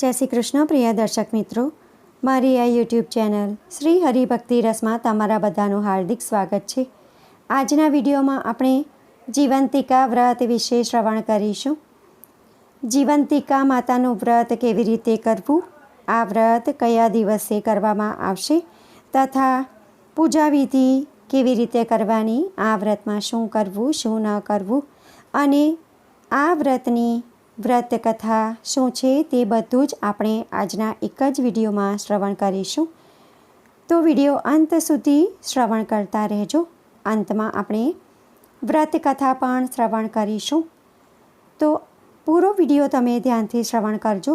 જય શ્રી કૃષ્ણ, પ્રિય દર્શક મિત્રો. મારી આ યુટ્યુબ ચેનલ શ્રી હરિભક્તિ રસમાં તમારા બધાનું હાર્દિક સ્વાગત છે. આજના વિડીયોમાં આપણે જીવંતિકા વ્રત વિશે શ્રવણ કરીશું. જીવંતિકા માતાનું વ્રત કેવી રીતે કરવું? આ વ્રત કયા દિવસે કરવામાં આવશે? તથા પૂજા વિધિ કેવી રીતે કરવાની? આ વ્રતમાં શું કરવું, શું ન કરવું? અને આ વ્રતની વ્રત કથા શું છે તે બધું જ આપણે આજના એક જ વિડીયોમાં શ્રવણ કરીશું. તો વીડિયો અંત સુધી શ્રવણ કરતા રહેજો. અંતમાં આપણે વ્રત કથા પણ શ્રવણ કરીશું. તો પૂરો વીડિયો તમે ધ્યાનથી શ્રવણ કરજો.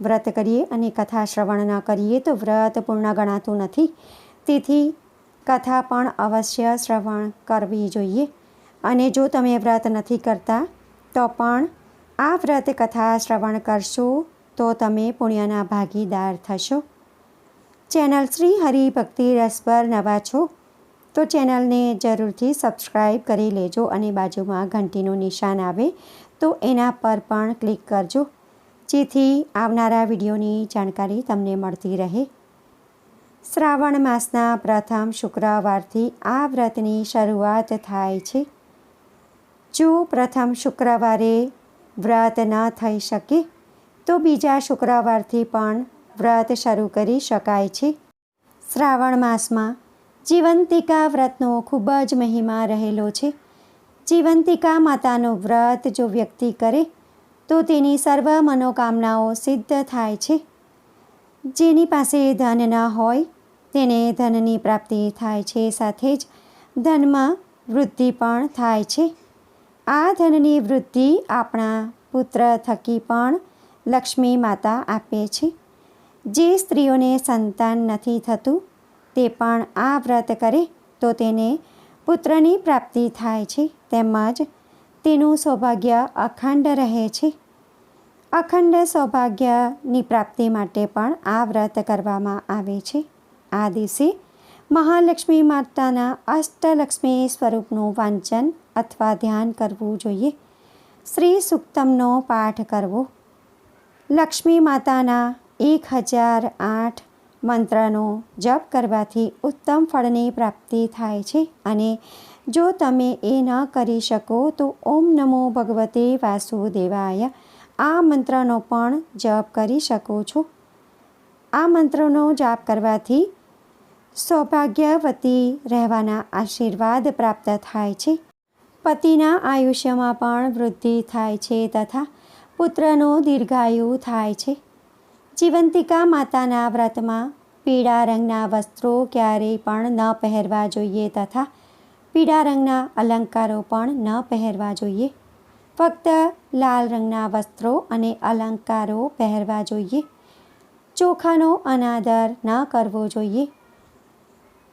વ્રત કરીએ અને કથા શ્રવણ ન કરીએ તો વ્રત પૂર્ણ ગણાતું નથી. તેથી કથા પણ અવશ્ય શ્રવણ કરવી જોઈએ. અને જો તમે વ્રત નથી કરતા, તો પણ આ વ્રત કથા શ્રવણ કરશો તો તમે પુણ્યના ભાગીદાર થશો. ચેનલ શ્રી હરિભક્તિ રસ પર નવા છો તો ચેનલને જરૂરથી સબસ્ક્રાઈબ કરી લેજો અને બાજુમાં ઘંટીનું નિશાન આવે તો એના પર પણ ક્લિક કરજો. જેથી આવનારા વિડીયોની જાણકારી તમને મળતી રહે. શ્રાવણ માસના પ્રથમ શુક્રવારથી આ વ્રતની શરૂઆત થાય છે. જો પ્રથમ શુક્રવારે વ્રત ન થઈ શકે તો બીજા શુક્રવારથી પણ વ્રત શરૂ કરી શકાય છે. શ્રાવણ માસમાં જીવંતિકા વ્રતનો ખૂબ જ મહિમા રહેલો છે. જીવંતિકા માતાનું વ્રત જો વ્યક્તિ કરે તો તેની સર્વ મનોકામનાઓ સિદ્ધ થાય છે. જેની પાસે ધન ન હોય તેને ધનની પ્રાપ્તિ થાય છે. સાથે જ ધનમાં વૃદ્ધિ પણ થાય છે. આ ધનની વૃદ્ધિ આપણા પુત્ર થકી પણ લક્ષ્મી માતા આપે છે. જે સ્ત્રીઓને સંતાન નથી થતું, તે પણ આ વ્રત કરે તો તેને પુત્રની પ્રાપ્તિ થાય છે, તેમજ તેનું સૌભાગ્ય અખંડ રહે છે. અખંડ સૌભાગ્યની પ્રાપ્તિ માટે પણ આ વ્રત કરવામાં આવે છે. આ દિવસે મહાલક્ષ્મી માતાના અષ્ટલક્ષ્મી સ્વરૂપનું વાંચન અથવા ધ્યાન કરવું જોઈએ. શ્રી સુક્તમનો પાઠ કરવો. લક્ષ્મી માતાના એક હજાર આઠ મંત્રનો જપ કરવાથી ઉત્તમ ફળની પ્રાપ્તિ થાય છે અને જો તમે એ ન કરી શકો તો ઓમ નમો ભગવતે વાસુદેવાય આ મંત્રનો પણ જપ કરી શકો છો. આ મંત્રનો જાપ કરવાથી સૌભાગ્યવતી રહેવાના આશીર્વાદ પ્રાપ્ત થાય છે. પતિના આયુષ્યમાં પણ વૃદ્ધિ થાય છે તથા પુત્રનો દીર્ઘાયુ થાય છે. જીવંતિકા માતાના વ્રતમાં પીળા રંગના વસ્ત્રો ક્યારેય પણ ન પહેરવા જોઈએ તથા પીળા રંગના અલંકારો પણ ન પહેરવા જોઈએ. ફક્ત લાલ રંગના વસ્ત્રો અને અલંકારો પહેરવા જોઈએ. ચોખાનો અનાદર ન કરવો જોઈએ.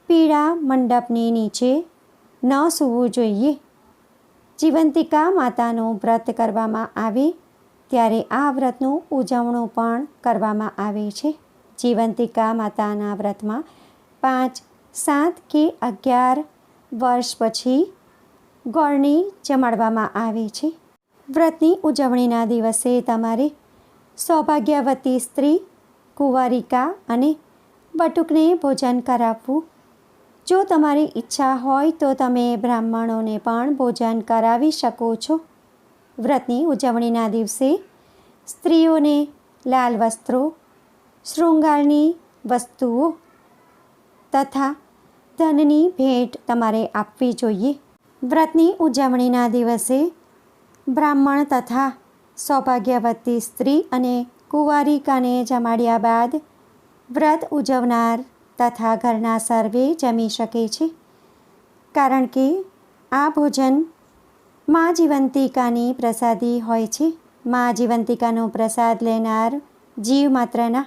પીળા મંડપની નીચે ન સૂવું જોઈએ. જીવંતિકા માતાનું વ્રત કરવામાં આવે, ત્યારે આ વ્રતનું ઉજવણું પણ કરવામાં આવે છે. જીવંતિકા માતાના વ્રતમાં પાંચ, સાત કે અગિયાર વર્ષ પછી ગોળની જમાડવામાં આવે છે. વ્રતની ઉજવણીના દિવસે તમારે સૌભાગ્યવતી સ્ત્રી, કુંવારિકા અને બટુકને ભોજન કરાવવું જો તમારી ઈચ્છા હોય તો તમે બ્રાહ્મણોને પણ ભોજન કરાવી શકો છો. વ્રતની ઉજવણીના દિવસે સ્ત્રીઓને લાલ વસ્ત્રો, શૃંગારની વસ્તુઓ તથા ધનની ભેટ તમારે આપવી જોઈએ. વ્રતની ઉજવણીના દિવસે બ્રાહ્મણ તથા સૌભાગ્યવતી સ્ત્રી અને કુંવારિકાને જમાડ્યા બાદ વ્રત ઉજવનાર તથા ઘરના સર્વે જમી શકે છે. કારણ કે આ ભોજન મા જીવંતિકાની પ્રસાદી હોય છે. મા જીવંતિકાનો પ્રસાદ લેનાર જીવ માત્રના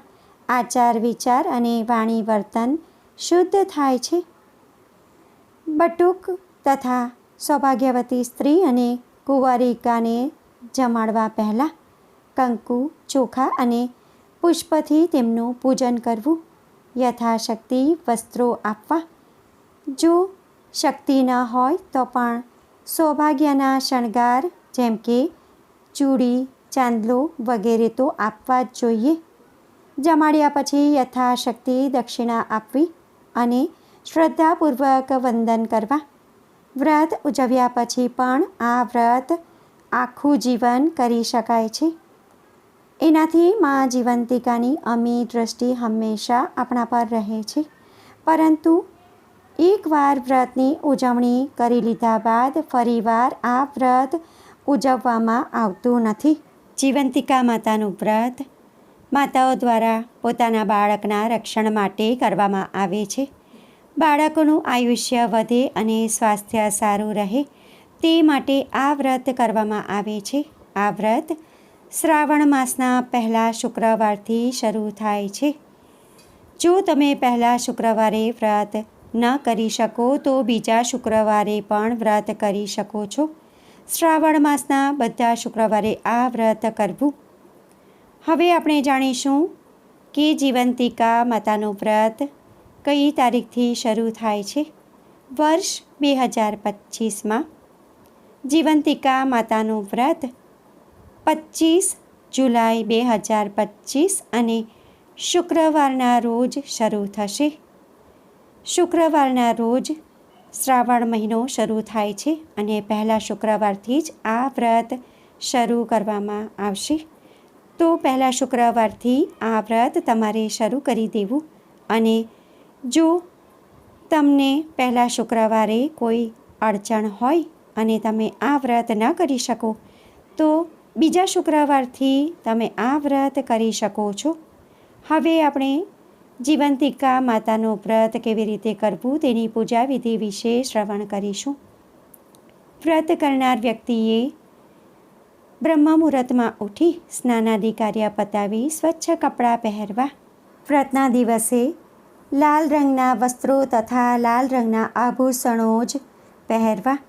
આચાર, વિચાર અને વાણી વર્તન શુદ્ધ થાય છે. બટુક તથા સૌભાગ્યવતી સ્ત્રી અને કુંવારિકાને જમાડવા પહેલાં કંકુ, ચોખા અને પુષ્પથી તેમનું પૂજન કરવું. યથાશક્તિ વસ્ત્રો આપવા. જો શક્તિ ન હોય તો પણ સૌભાગ્યના શણગાર, જેમ કે ચૂડી, ચાંદલો વગેરે તો આપવા જ જોઈએ. જમાડ્યા પછી યથાશક્તિ દક્ષિણા આપવી અને શ્રદ્ધાપૂર્વક વંદન કરવા. વ્રત ઉજવ્યા પછી પણ આ વ્રત આખું જીવન કરી શકાય છે. એનાથી મા જીવંતિકાની અમી દૃષ્ટિ હંમેશા આપણા પર રહે છે. પરંતુ એકવાર વ્રતની ઉજવણી કરી લીધા બાદ ફરીવાર આ વ્રત ઉજવવામાં આવતું નથી. જીવંતિકા માતાનું વ્રત માતાઓ દ્વારા પોતાના બાળકના રક્ષણ માટે કરવામાં આવે છે. બાળકોનું આયુષ્ય વધે અને સ્વાસ્થ્ય સારું રહે તે માટે આ વ્રત કરવામાં આવે છે. આ વ્રત શ્રાવણ માસના પહેલા શુક્રવારથી શરૂ થાય છે. જો તમે પહેલા શુક્રવારે વ્રત ન કરી શકો, તો બીજા શુક્રવારે પણ વ્રત કરી શકો છો. શ્રાવણ માસના બધા શુક્રવારે આ વ્રત કરવું. હવે આપણે જાણીશું કે જીવંતિકા માતાનું વ્રત કઈ તારીખથી શરૂ થાય છે. વર્ષ બે હજાર પચીસમાં જીવંતિકા માતાનું વ્રત પચીસ જુલાઈ બે હજાર પચીસ અને શુક્રવારના રોજ શરૂ થશે. શુક્રવારના રોજ શ્રાવણ મહિનો શરૂ થાય છે અને પહેલા શુક્રવારથી જ આ વ્રત શરૂ કરવામાં આવશે. તો પહેલા શુક્રવારથી આ વ્રત તમારે શરૂ કરી દેવું અને જો તમને પહેલા શુક્રવારે કોઈ અડચણ હોય અને તમે આ વ્રત ન કરી શકો, તો બીજા શુક્રવારથી તમે આ વ્રત કરી શકો છો. હવે આપણે જીવંતિકા માતાનું વ્રત કેવી રીતે કરવું તેની પૂજા વિધિ વિશે શ્રવણ કરીશું. વ્રત કરનાર વ્યક્તિએ બ્રહ્મ મુહૂર્તમાં ઉઠી સ્નાનાદિ કાર્ય પતાવી સ્વચ્છ કપડાં પહેરવા. વ્રતના દિવસે લાલ રંગના વસ્ત્રો તથા લાલ રંગના આભૂષણો જ પહેરવા.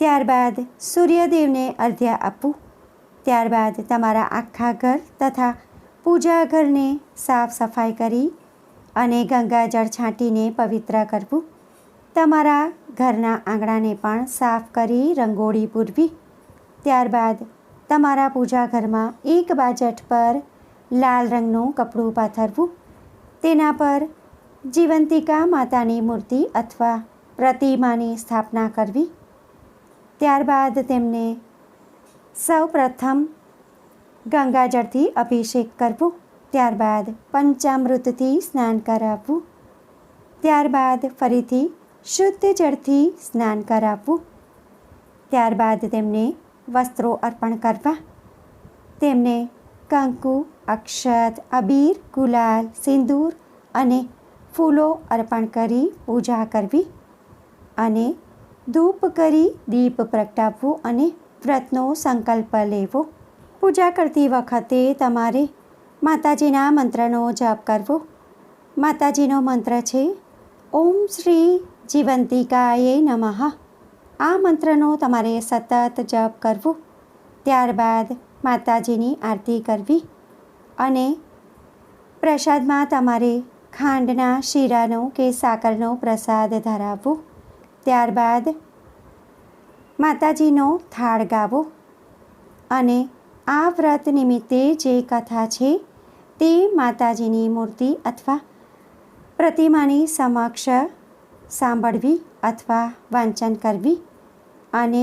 ત્યારબાદ સૂર્યદેવને અર્ધ્ય આપવું. ત્યારબાદ તમારા આખા ઘર તથા પૂજા ઘરને સાફ સફાઈ કરી અને ગંગાજળ છાંટીને પવિત્ર કરવું. તમારા ઘરના આંગણાને પણ સાફ કરી રંગોળી પૂરવી. ત્યારબાદ તમારા પૂજા ઘરમાં એક બાજટ પર લાલ રંગનું કપડું પાથરવું. તેના પર જીવંતિકા માતાની મૂર્તિ અથવા પ્રતિમાની સ્થાપના કરવી. ત્યારબાદ તેમને સૌ પ્રથમ ગંગાજળથી અભિષેક કરવો, ત્યારબાદ પંચામૃતથી સ્નાન કરાવવું, ત્યારબાદ ફરીથી શુદ્ધ જળથી સ્નાન કરાવવું, ત્યારબાદ તેમને વસ્ત્રો અર્પણ કરવા, તેમને કંકુ, અક્ષત, અબીર, ગુલાલ, સિંદૂર અને ફૂલો અર્પણ કરી પૂજા કરવી અને ધૂપ કરી દીપ પ્રગટાવવું અને વ્રતનો સંકલ્પ લેવો. પૂજા કરતી વખતે તમારે માતાજીના મંત્રનો જપ કરવો. માતાજીનો મંત્ર છે, ઓમ શ્રી જીવંતિકાએ નમઃ. આ મંત્રનો તમારે સતત જપ કરવો. ત્યારબાદ માતાજીની આરતી કરવી અને પ્રસાદમાં તમારે ખાંડના શીરાનો કે સાકરનો પ્રસાદ ધરાવવો. ત્યારબાદ માતાજીનો થાળ ગાવો. અને આ વ્રત નિમિત્તે જે કથા છે તે માતાજીની મૂર્તિ અથવા પ્રતિમાની સમક્ષ સાંભળવી અથવા વાંચન કરવી અને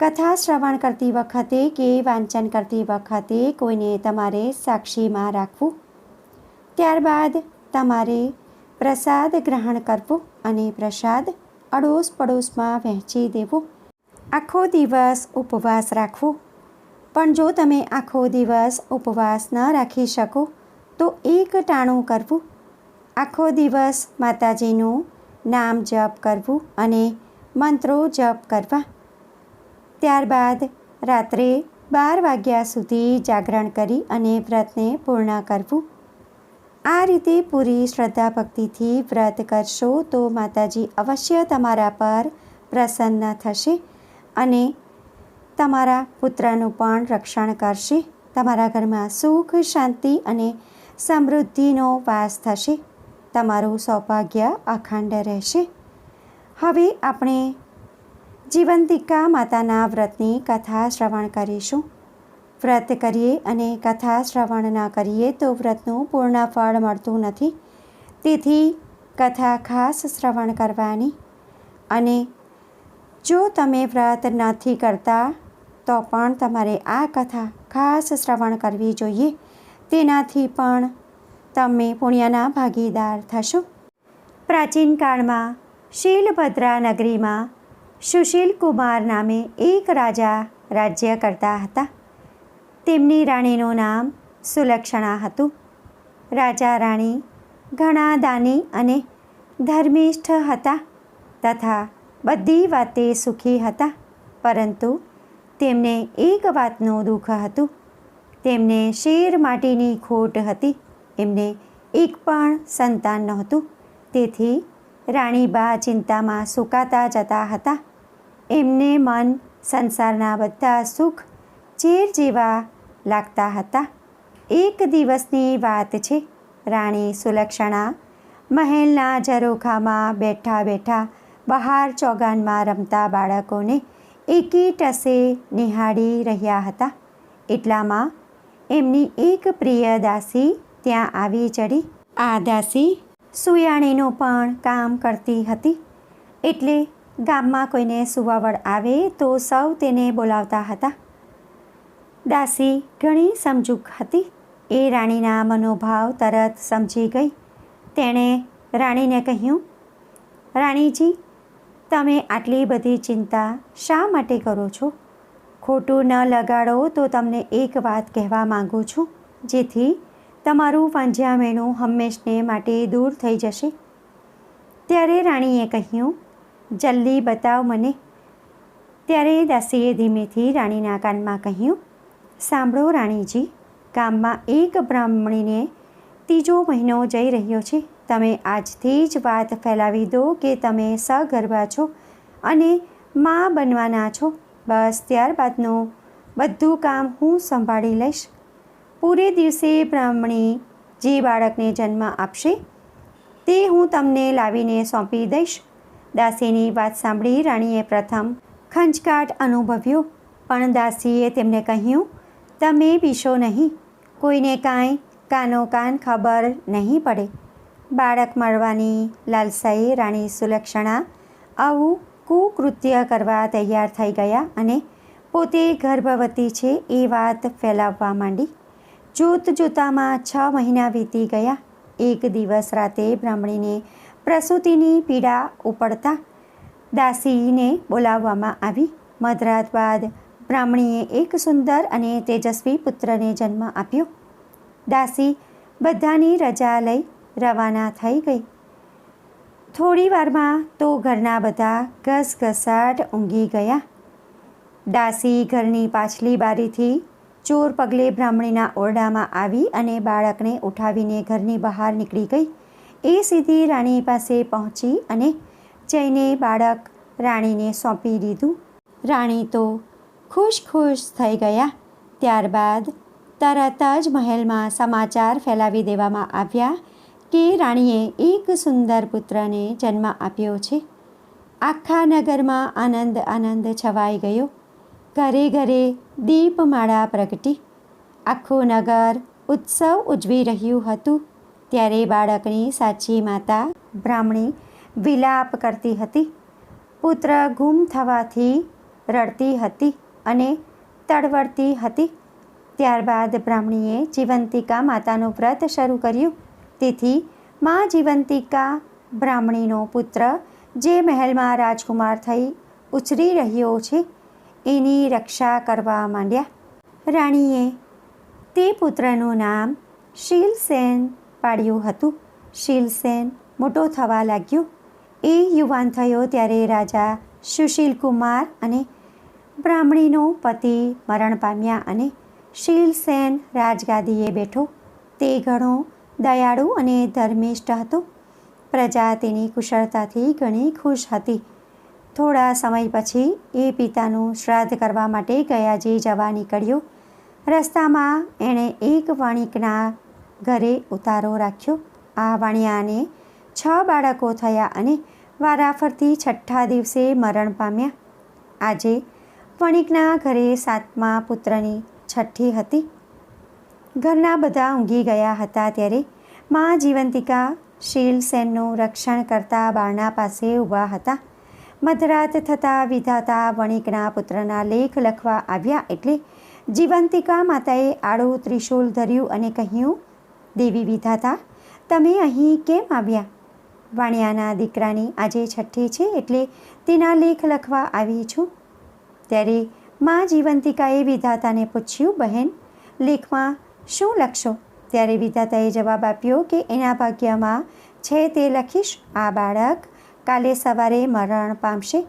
કથા શ્રવણ કરતી વખતે કે વાંચન કરતી વખતે કોઈને તમારે સાક્ષીમાં રાખવું. ત્યારબાદ તમારે પ્રસાદ ગ્રહણ કરવો અને પ્રસાદ અડોશ પડોશમાં વહેંચી દેવો. આખો દિવસ ઉપવાસ રાખવો. પણ જો તમે આખો દિવસ ઉપવાસ ન રાખી શકો, તો એક ટાણું કરવું. આખો દિવસ માતાજીનું નામ જપ કરવું અને મંત્રો જપ કરવા. ત્યારબાદ રાત્રે બાર વાગ્યા સુધી જાગરણ કરી અને વ્રતને પૂર્ણ કરવું. આ રીતે પૂરી શ્રદ્ધા ભક્તિથી વ્રત કરશો તો માતાજી અવશ્ય તમારા પર પ્રસન્ન થશે. અને તમારા પુત્રનું પણ રક્ષણ કરશે. તમારા ઘરમાં સુખ, શાંતિ અને સમૃદ્ધિનો વાસ થશે. તમારું સૌભાગ્ય અખંડ રહેશે. હવે આપણે જીવંતિકા માતાના વ્રતની કથા શ્રવણ કરીશું. વ્રત કરીએ અને કથા શ્રવણ ન કરીએ તો વ્રતનું પૂર્ણ ફળ મળતું નથી. તેથી કથા ખાસ શ્રવણ કરવાની અને જો તમે વ્રત નથી કરતા, તો પણ તમારે આ કથા ખાસ શ્રવણ કરવી જોઈએ. તેનાથી પણ તમે પુણ્યના ભાગીદાર થશો. પ્રાચીન કાળમાં શીલભદ્રા નગરીમાં સુશીલ કુમાર નામે એક રાજા રાજ્ય કરતા હતા. તેમની રાણીનું નામ સુલક્ષણા હતું. રાજા રાણી ઘણા દાની અને ધર્મિષ્ઠ હતા તથા બધી વાતે સુખી હતા, પરંતુ તેમને એક વાતનું દુઃખ હતું. તેમને શેર માટીની ખોટ હતી. એમને એક પણ સંતાન નહોતું. તેથી રાણીબા ચિંતામાં સુકાતા જતા હતા. એમને મન સંસારના બધા સુખ ચેર જેવા લાગતા હતા. એક દિવસની વાત છે, રાણી સુલક્ષણા મહેલના ઝરોખામાં બેઠા બેઠા બહાર ચોગાનમાં રમતા બાળકોને એકી ટસે નિહાળી રહ્યા હતા. એટલામાં એમની એક પ્રિય દાસી ત્યાં આવી ચડી. આ દાસી સુયાણીનું પણ કામ કરતી હતી. એટલે ગામમાં કોઈને સુવાવડ આવે તો સૌ તેને બોલાવતા હતા. દાસી ઘણી સમજૂક હતી. એ રાણીના મનોભાવ તરત સમજી ગઈ. તેણે રાણીને કહ્યું, રાણીજી તમે આટલી બધી ચિંતા શા માટે કરો છો? ખોટું ન લગાડો તો તમને એક વાત કહેવા માગું છું, જેથી તમારું વાંઝ્યામેણું હંમેશને માટે દૂર થઈ જશે. ત્યારે રાણીએ કહ્યું, જલ્દી બતાવ મને. ત્યારે દાસીએ ધીમેથી રાણીના કાનમાં કહ્યું, સાંભળો રાણીજી, ગામમાં એક બ્રાહ્મણીને ત્રીજો મહિનો જઈ રહ્યો છે. તમે આજથી જ વાત ફેલાવી દો કે તમે સગર્ભા છો અને મા બનવાના છો. બસ ત્યારબાદનું બધું કામ હું સંભાળી લઈશ. પૂરે દિવસે બ્રાહ્મણી જે બાળકને જન્મ આપશે તે હું તમને લાવીને સોંપી દઈશ. દાસીની વાત સાંભળી રાણીએ પ્રથમ ખંચકાટ અનુભવ્યો, પણ દાસીએ તેમને કહ્યું, તમે પીશો નહીં. કોઈને કાંઈ કાનો કાન ખબર નહીં પડે. બાળક મળવાની લાલસાએ રાણી સુલક્ષણા આવું કુકૃત્ય કરવા તૈયાર થઈ ગયા અને પોતે ગર્ભવતી છે એ વાત ફેલાવવા માંડી. જોત જોતામાં છ મહિના વીતી ગયા. એક દિવસ રાતે બ્રાહ્મણીને પ્રસૂતિની પીડા ઉપડતા દાસીને બોલાવવામાં આવી. મધરાત બાદ બ્રાહ્મણીએ એક સુંદર અને તેજસ્વી પુત્રને જન્મ આપ્યો. દાસી બધાની રજા લઈ રવાના થઈ ગઈ. થોડી વારમાં તો ઘરના બધા ઘસઘસાટ ઊંઘી ગયા. દાસી ઘરની પાછલી બારીથી ચોર પગલે બ્રાહ્મણીના ઓરડામાં આવી અને બાળકને ઉઠાવીને ઘરની બહાર નીકળી ગઈ. એ સીધી રાણી પાસે પહોંચી અને જઈને બાળક રાણીને સોંપી દીધું. રાણી તો ખુશ ખુશ થઈ ગયા. ત્યારબાદ તરત જ મહેલમાં સમાચાર ફેલાવી દેવામાં આવ્યા કે રાણીએ એક સુંદર પુત્રને જન્મ આપ્યો છે? આખા નગરમાં આનંદ આનંદ છવાઈ ગયો. ઘરે ઘરે દીપમાળા પ્રગટી. આખું નગર ઉત્સવ ઉજવી રહ્યું હતું. ત્યારે બાળકની સાચી માતા બ્રાહ્મણી વિલાપ કરતી હતી. પુત્ર ગુમ થવાથી રડતી હતી અને તડવડતી હતી. ત્યારબાદ બ્રાહ્મણીએ જીવંતિકા માતાનું વ્રત શરૂ કર્યું. તેથી મા જીવંતિકા બ્રાહ્મણીનો પુત્ર, જે મહેલમાં રાજકુમાર થઈ ઉછરી રહ્યો છે, એની રક્ષા કરવા માંડ્યા. રાણીએ તે પુત્રનું નામ શીલસેન પાડ્યું હતું. શીલસેન મોટો થવા લાગ્યો. એ યુવાન થયો ત્યારે રાજા સુશીલ કુમાર અને બ્રાહ્મણીનો પતિ મરણ પામ્યા અને શીલસેન રાજગાદીએ બેઠો. તે ઘણો દયાળુ અને ધર્મિષ્ઠ હતો. પ્રજા તેની કુશળતાથી ઘણી ખુશ હતી. થોડા સમય પછી એ પિતાનું શ્રાદ્ધ કરવા માટે ગયાજી જવા નીકળ્યો. રસ્તામાં એણે એક વણિકના ઘરે ઉતારો રાખ્યો. આ વણિયાને છ બાળકો થયા અને વારાફરતી છઠ્ઠા દિવસે મરણ પામ્યા. આજે વણિકના ઘરે સાતમા પુત્રની છઠ્ઠી હતી. ઘરના બધા ઊંઘી ગયા હતા ત્યારે મા જીવંતિકા શીલસેનનું રક્ષણ કરતા બારણા પાસે ઊભા હતા. મધરાત થતાં વિધાતા વણિકના પુત્રના લેખ લખવા આવ્યા એટલે જીવંતિકા માતાએ આડું ત્રિશૂલ ધર્યું અને કહ્યું, દેવી વિધાતા, તમે અહીં કેમ આવ્યા? વાણિયાના દીકરાની આજે છઠ્ઠી છે એટલે તેના લેખ લખવા આવી છું. ત્યારે મા જીવંતિકાએ વિધાતાને પૂછ્યું, બહેન, લેખમાં શું લખશો? ત્યારે વિધાતાએ જવાબ આપ્યો કે એના ભાગ્યમાં છે તે લખીશ, આ બાળક કાલે સવારે મરણ પામશે.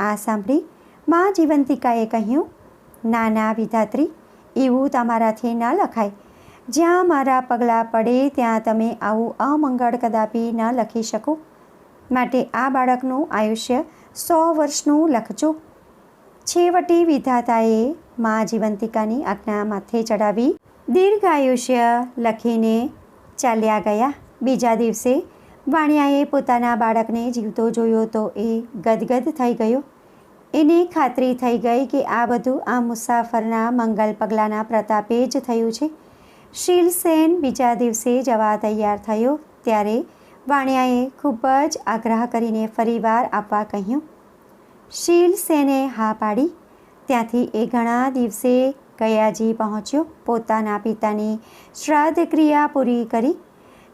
આ સાંભળી મા જીવંતિકાએ કહ્યું ના ના વિધાત્રી, એવું તમારાથી ન લખાય. જ્યાં મારા પગલાં પડે ત્યાં તમે આવું અમંગળ કદાપી ન લખી શકો. માટે આ બાળકનું આયુષ્ય સો વર્ષનું લખજો. છેવટે વિધાતાએ મા જીવંતિકાની આજ્ઞા માથે ચડાવી દીર્ઘ આયુષ્ય લખીને ચાલ્યા ગયા. બીજા દિવસે વાણિયાએ પોતાના બાળકને જીવતો જોયો તો એ ગદગદ થઈ ગયો. એને ખાતરી થઈ ગઈ કે આ બધું આ મુસાફરના મંગલ પગલાંના પ્રતાપે જ થયું છે. શીલસેન બીજા દિવસે જવા તૈયાર થયો ત્યારે વાણિયાએ ખૂબ જ આગ્રહ કરીને ફરીવાર આપવા કહ્યું. શીલસેને હા પાડી. ત્યાંથી એ ઘણા દિવસે ગયાજી પહોંચ્યો પોતાના પિતાની શ્રાદ્ધ ક્રિયા પૂરી કરી.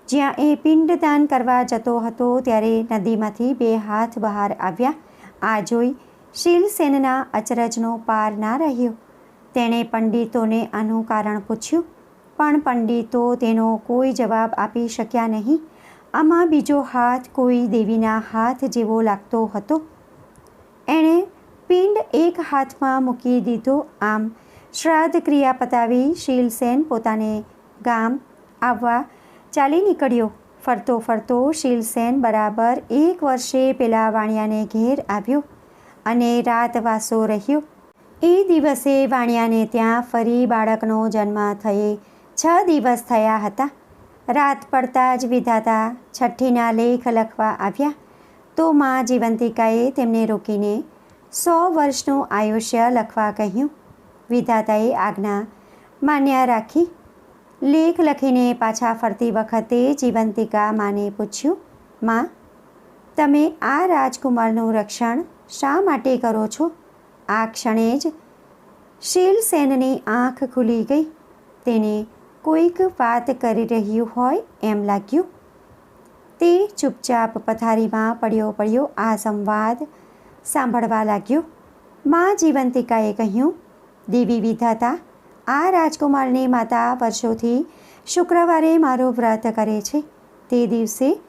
જ્યાં એ પિંડદાન કરવા જતો હતો ત્યારે નદીમાંથી બે હાથ બહાર આવ્યા. આ જોઈ શીલસેનના અચરજનો પાર ના રહ્યો. તેણે પંડિતોને આનું કારણ પૂછ્યું, પણ પંડિતો તેનો કોઈ જવાબ આપી શક્યા નહીં? આમાં બીજો હાથ કોઈ દેવીના હાથ જેવો લાગતો હતો? એણે પિંડ એક હાથમાં મૂકી દીધો. આમ શ્રાદ્ધ ક્રિયા પતાવી શીલસેન પોતાને ગામ આવવા ચાલી નીકળ્યો. ફરતો ફરતો શીલસેન બરાબર એક વર્ષે પેલા વાણિયાને ઘેર આવ્યો અને રાતવાસો રહ્યો. એ દિવસે વાણિયાને ત્યાં ફરી બાળકનો જન્મ થયે છ દિવસ થયા હતા. રાત પડતા જ વિધાતા છઠ્ઠીના લેખ લખવા આવ્યા. તો મા જીવંતિકાએ તેમને રોકીને સો વર્ષનું આયુષ્ય લખવા કહ્યું. વિધાતાએ આજ્ઞા માન્ય રાખી. લેખ લખીને પાછા ફરતી વખતે જીવંતિકા માને પૂછ્યું, માં, તમે આ રાજકુમારનું રક્ષણ શા માટે કરો છો? આ ક્ષણે જ શીલસેનની આંખ ખુલી ગઈ. તેને કોઈક વાત કરી રહ્યું હોય એમ લાગ્યું. તે ચૂપચાપ પથારીમાં પડ્યો પડ્યો આ સંવાદ સાંભળવા લાગ્યો. મા જીવંતિકાએ કહ્યું દેવી વિધાતા. આ રાજકુમારની માતા વર્ષોથી શુક્રવારે મારો વ્રત કરે છે. તે દિવસે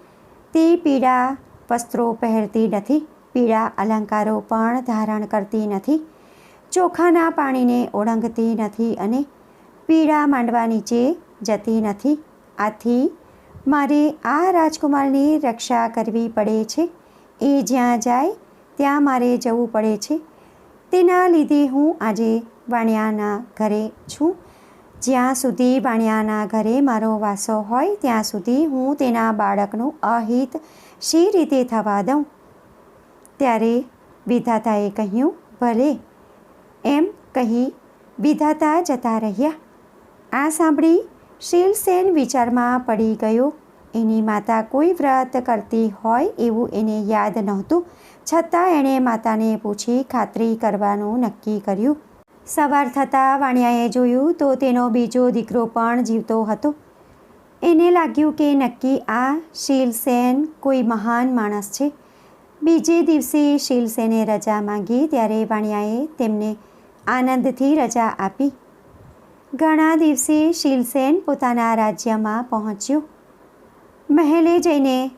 તે પીળા વસ્ત્રો પહેરતી નથી. પીળા અલંકારો પણ ધારણ કરતી નથી. ચોખાના પાણીને ઓળંગતી નથી અને પીળા માંડવા નીચે જતી નથી. આથી મારે આ રાજકુમારની રક્ષા કરવી પડે છે. એ જ્યાં જાય, ત્યાં મારે જવું પડે છે. તેના લીધે હું આજે વાણિયાના ઘરે છું. જ્યાં સુધી વાણિયાના ઘરે મારો વાસો હોય, ત્યાં સુધી હું તેના બાળકનું અહિત શી રીતે થવા દઉં? ત્યારે વિધાતાએ કહ્યું, ભલે. એમ કહી વિધાતા જતા રહ્યા. આ સાંભળી શીલસેન વિચારમાં પડી ગયો. એની માતા કોઈ વ્રત કરતી હોય એવું એને યાદ નહોતું. છતાં એણે માતાને પૂછી ખાતરી કરવાનું નક્કી કર્યું. સવાર થતાં વાણિયાએ જોયું તો તેનો બીજો દીકરો પણ જીવતો હતો. એને લાગ્યું કે નક્કી આ શીલસેન કોઈ મહાન માણસ છે. બીજે દિવસે શીલસેને રજા માંગી ત્યારે વાણિયાએ તેમને આનંદથી રજા આપી. ઘણા દિવસે શીલસેન પોતાના રાજ્યમાં પહોંચ્યો. મહેલે જઈને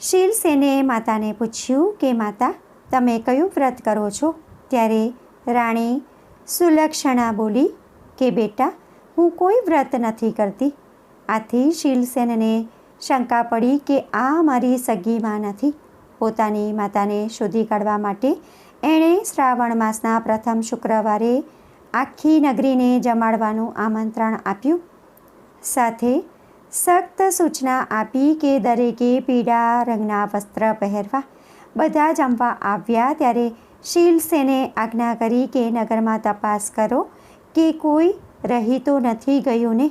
શીલસેને માતાને પૂછ્યું કે, માતા, તમે કયું વ્રત કરો છો? ત્યારે રાણી સુલક્ષણા બોલી કે બેટા, હું કોઈ વ્રત નથી કરતી. આથી શીલસેનને શંકા પડી કે આ મારી સગીમાં નથી. પોતાની માતાને શોધી કાઢવા માટે એણે શ્રાવણ માસના પ્રથમ શુક્રવારે આખી નગરીને જમાડવાનું આમંત્રણ આપ્યું. સાથે સખ્ત સૂચના આપી કે દરેકે પીળા રંગના વસ્ત્ર પહેરવા. બધા જમવા આવ્યા ત્યારે શીલસેને આજ્ઞા કરી કે નગરમાં તપાસ કરો કે કોઈ રહી તો નથી ગયું ને?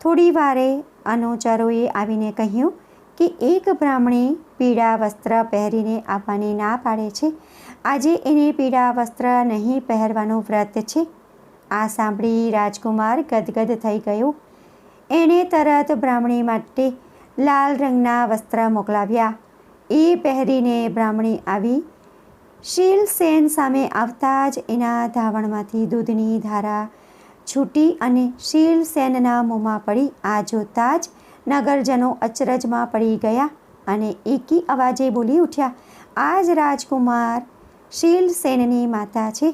થોડી વારે અનુચરોએ આવીને કહ્યું કે એક બ્રાહ્મણી પીળા વસ્ત્ર પહેરીને આવવાની ના પાડે છે. આજે એને પીળા વસ્ત્ર નહીં પહેરવાનું વ્રત છે. આ સાંભળી રાજકુમાર ગદગદ થઈ ગયો. એણે તરત બ્રાહ્મણી માટે લાલ રંગના વસ્ત્ર મોકલાવ્યા. એ પહેરીને બ્રાહ્મણી આવી શીલસેન સામે આવતા જ એના ધાવણમાંથી દૂધની ધારા છૂટી અને શીલસેનના મોંમાં પડી. આ જોતા જ નગરજનો અચરજમાં પડી ગયા અને એકી અવાજે બોલી ઉઠ્યા આ જ રાજકુમાર શીલસેનની માતા છે.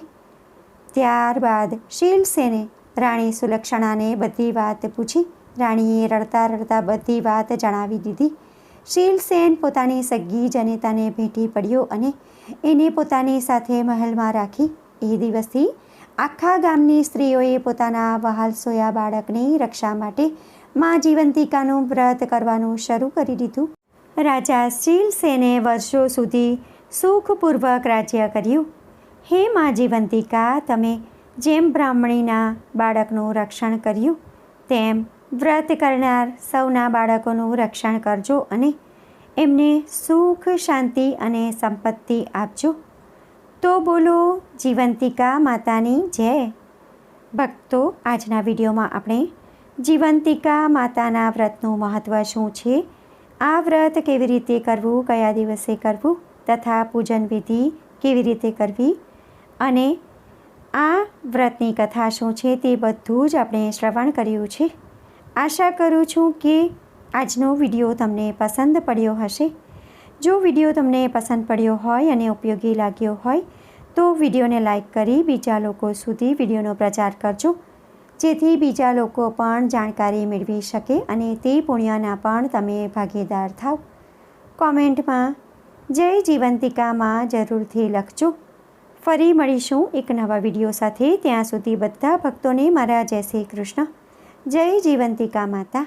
ત્યારબાદ શીલસેને રાણી સુલક્ષણાને બધી વાત પૂછી. રાણીએ રડતા રડતા બધી વાત જણાવી દીધી. શીલસેન પોતાની સગી જનેતાને ભેટી પડ્યો અને એને પોતાની સાથે મહેલમાં રાખી એ દિવસથી આખા ગામની સ્ત્રીઓએ પોતાના વહાલ સોયા બાળકની રક્ષા માટે મા જીવંતિકાનું વ્રત કરવાનું શરૂ કરી દીધું. રાજા શીલસેને વર્ષો સુધી સુખપૂર્વક રાજ્ય કર્યું. હે મા જીવંતિકા, તમે જેમ બ્રાહ્મણીના બાળકનું રક્ષણ કર્યું, તેમ વ્રત કરનાર સૌના બાળકોનું રક્ષણ કરજો અને એમને સુખ, શાંતિ અને સંપત્તિ આપજો. તો બોલો, જીવંતિકા માતાની જય. ભક્તો, આજના વિડીયોમાં આપણે જીવંતિકા માતાના વ્રતનું મહત્ત્વ શું છે? આ વ્રત કેવી રીતે કરવું, કયા દિવસે કરવું, તથા પૂજન વિધિ કેવી રીતે કરવી અને આ વ્રતની કથા શું છે તે બધું જ આપણે શ્રવણ કર્યું છે. આશા કરું છું કે આજનો વીડિયો તમને પસંદ પડ્યો હશે. જો વીડિયો તમને પસંદ પડ્યો હોય અને ઉપયોગી લાગ્યો હોય, તો વિડીયોને લાઈક કરી બીજા લોકો સુધી વિડીયોનો પ્રચાર કરજો. જેથી બીજા લોકો પણ જાણકારી મેળવી શકે અને તે પુણ્યના પણ તમે ભાગીદાર થાવ. કોમેન્ટમાં, જય જીવંતિકામાં જરૂરથી લખજો. ફરી મળીશું એક નવા વીડિયો સાથે. ત્યાં સુધી બધા ભક્તોને મારા જય શ્રી કૃષ્ણ. જય જીવંતિકા માતા.